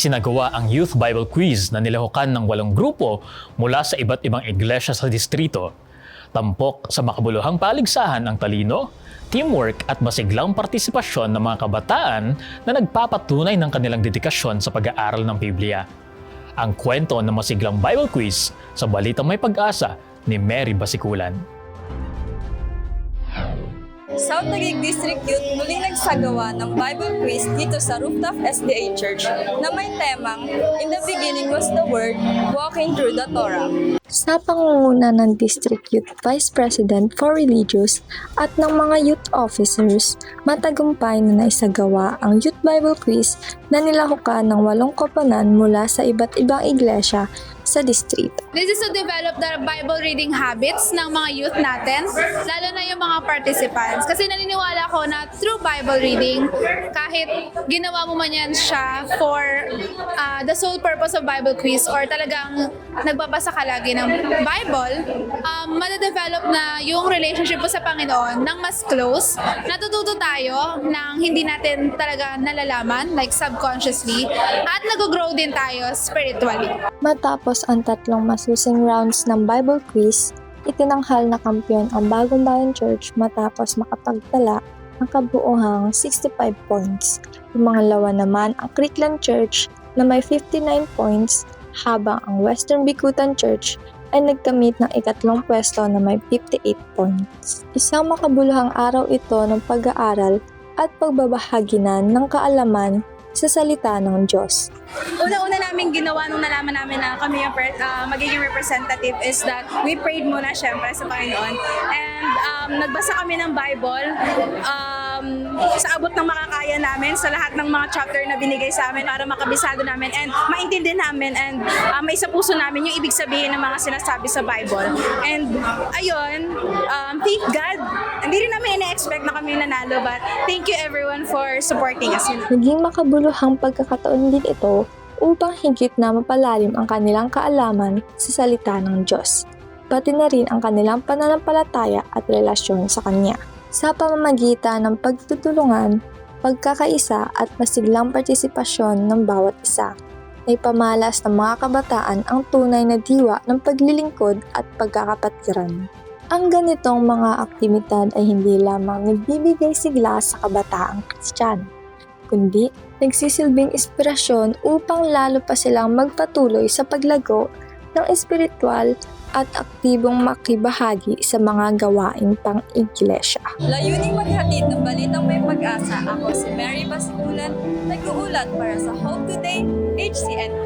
Isinagawa ang Youth Bible Quiz na nilahukan ng walong grupo mula sa iba't ibang iglesia sa distrito. Tampok sa makabuluhang paligsahan ang talino, teamwork at masiglang partisipasyon ng mga kabataan na nagpapatunay ng kanilang dedikasyon sa pag-aaral ng Biblia. Ang kwento ng masiglang Bible Quiz sa Balitang May Pag-asa ni Mary Basikulan. South Taguig District Youth muling nagsagawa ng Bible quiz dito sa rooftop SDA Church na may temang In the beginning was the Word, walking through the Torah. Sa pangunguna ng District Youth Vice President for Religious at ng mga youth officers, matagumpay na naisagawa ang Youth Bible Quiz na nilahukan ng walong koponan mula sa iba't ibang iglesia sa distrito. This is to develop the Bible reading habits ng mga youth natin, lalo na yung mga participants. Kasi naniniwala ko na through Bible reading, kahit ginawa mo man yan siya for uh, the sole purpose of Bible quiz or talagang nagbabasa ka lagi ng Bible, um, madadevelop na yung relationship mo sa Panginoon ng mas close. Natututo tayo ng hindi natin talaga nalalaman, like subconsciously, at nag-grow din tayo spiritually. Matapos ang tatlong masusing rounds ng Bible Quiz, itinanghal na kampiyon ang Bagong Bayan Church matapos makapagtala ng kabuuhang 65 points. Pumangalawa naman ang Creekland Church na may 59 points habang ang Western Bikutan Church ay nagkamit ng ikatlong pwesto na may 58 points. Isang makabuluhang araw ito ng pag-aaral at pagbabahaginan ng kaalaman sa salita ng Diyos. Una-una namin ginawa nung nalaman namin na kami yung per- ah, magiging representative is that we prayed muna syempre sa Panginoon. And um, nagbasa kami ng Bible um, sa abot ng makakaya namin sa lahat ng mga chapter na binigay sa amin para makabisado namin and maintindihan namin and uh, may sa puso namin yung ibig sabihin ng mga sinasabi sa Bible. And ayun, um, thank God. Hindi rin namin ina-expect na kami nanalo but thank you everyone for supporting us. Naging makabuluhang pagkakataon din ito upang higit na mapalalim ang kanilang kaalaman sa salita ng Diyos, pati na rin ang kanilang pananampalataya at relasyon sa Kanya. Sa pamamagitan ng pagtutulungan, pagkakaisa at masiglang partisipasyon ng bawat isa, ay pamalas ng mga kabataan ang tunay na diwa ng paglilingkod at pagkakapatiran. Ang ganitong mga aktibidad ay hindi lamang nagbibigay sigla sa kabataang Kristiyano, kundi nagsisilbing inspirasyon upang lalo pa silang magpatuloy sa paglago ng espiritual at aktibong makibahagi sa mga gawaing pang-iglesia. Layuning maghatid ng balitang may pag-asa. Ako si Mary Basikulan, nag-uulat para sa Hope Today, HCN